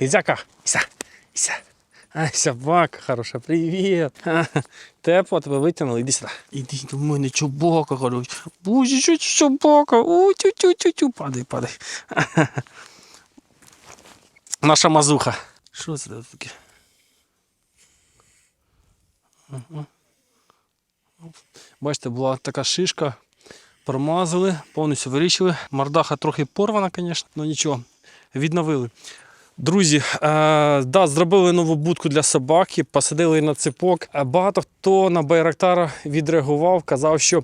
Гільзяка, іся, іся. Ай, собака хороша, привіт. Тепло, тебе витягнули, іди сюди. Іди до мене, чубака хороша. Боже, що чубака. У, тю тю тю тю падай, падай. Наша мазуха. Що це таке? Бачите, була така шишка. Промазали, повністю вирішили. Мордаха трохи порвана, звісно, але нічого. Відновили. Друзі, е, да, зробили нову будку для собаки, посадили на цепок. Е, Багато хто на Байрактара відреагував, казав, що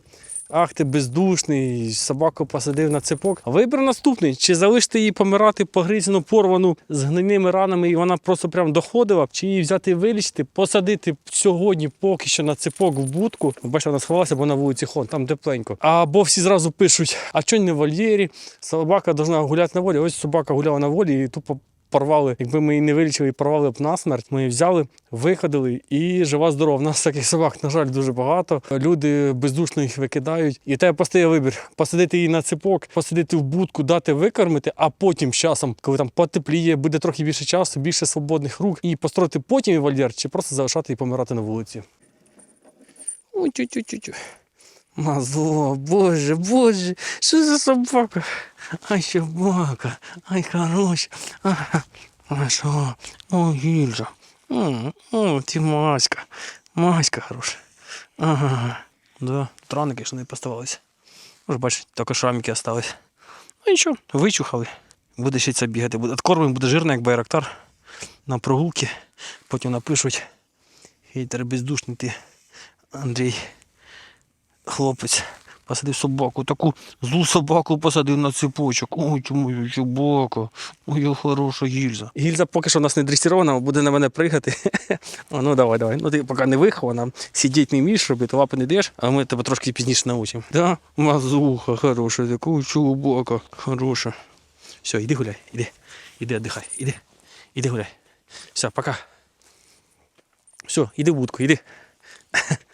ах, ти бездушний, собаку посадив на цепок. Вибір наступний: чи залишити її помирати погризену, порвану з гнильними ранами, і вона просто прям доходила, чи її взяти і вилічити, посадити сьогодні поки що на цепок в будку. Бачите, вона сховалася, бо на вулиці хон, там тепленько. Або всі зразу пишуть: а чого не в вольєрі? Собака повинна гуляти на волі. Ось собака гуляла на волі і тупо порвали. Якби ми її не вилічили і порвали б насмерть, ми її взяли, виходили і жива здорова. У нас таких собак, на жаль, дуже багато. Люди бездушно їх викидають. І тебе постає вибір: посадити її на цепок, посадити в будку, дати викормити, а потім з часом, коли там потепліє, буде трохи більше часу, більше свободних рук, і построїти потім і вольєр, чи просто залишати і помирати на вулиці. Ой, тю-тю-тю-тю. Мазло, боже, боже, що за собака? Ай, собака, ай, хороша. Ага. А що? О, гільза. М, О, ти маська. Маська хороша. Ага. Да, траники ще не поставалися. Може, бачиш, тільки шрамики остались. Ну нічого, вичухали. Буде ще це бігати. Буде кормим буде жирно, як байрактар. На прогулки. Потім напишуть. Хейтер бездушний ти, Андрій хлопець посадив собаку, таку злу собаку посадив на цепочок. Ой, ти моя собака, моя хороша гільза. Гільза поки що у нас не дресірована, буде на мене пригати. О, ну давай, давай. Ну ти поки не вихована, сидіти не вмієш робити, лапи не даєш, а ми тебе трошки пізніше научимо. Да? Мазуха хороша, така собака хороша. Все, іди гуляй, іди. Іди віддихай, іди. Іди гуляй. Все, пока. Все, іди в будку, іди.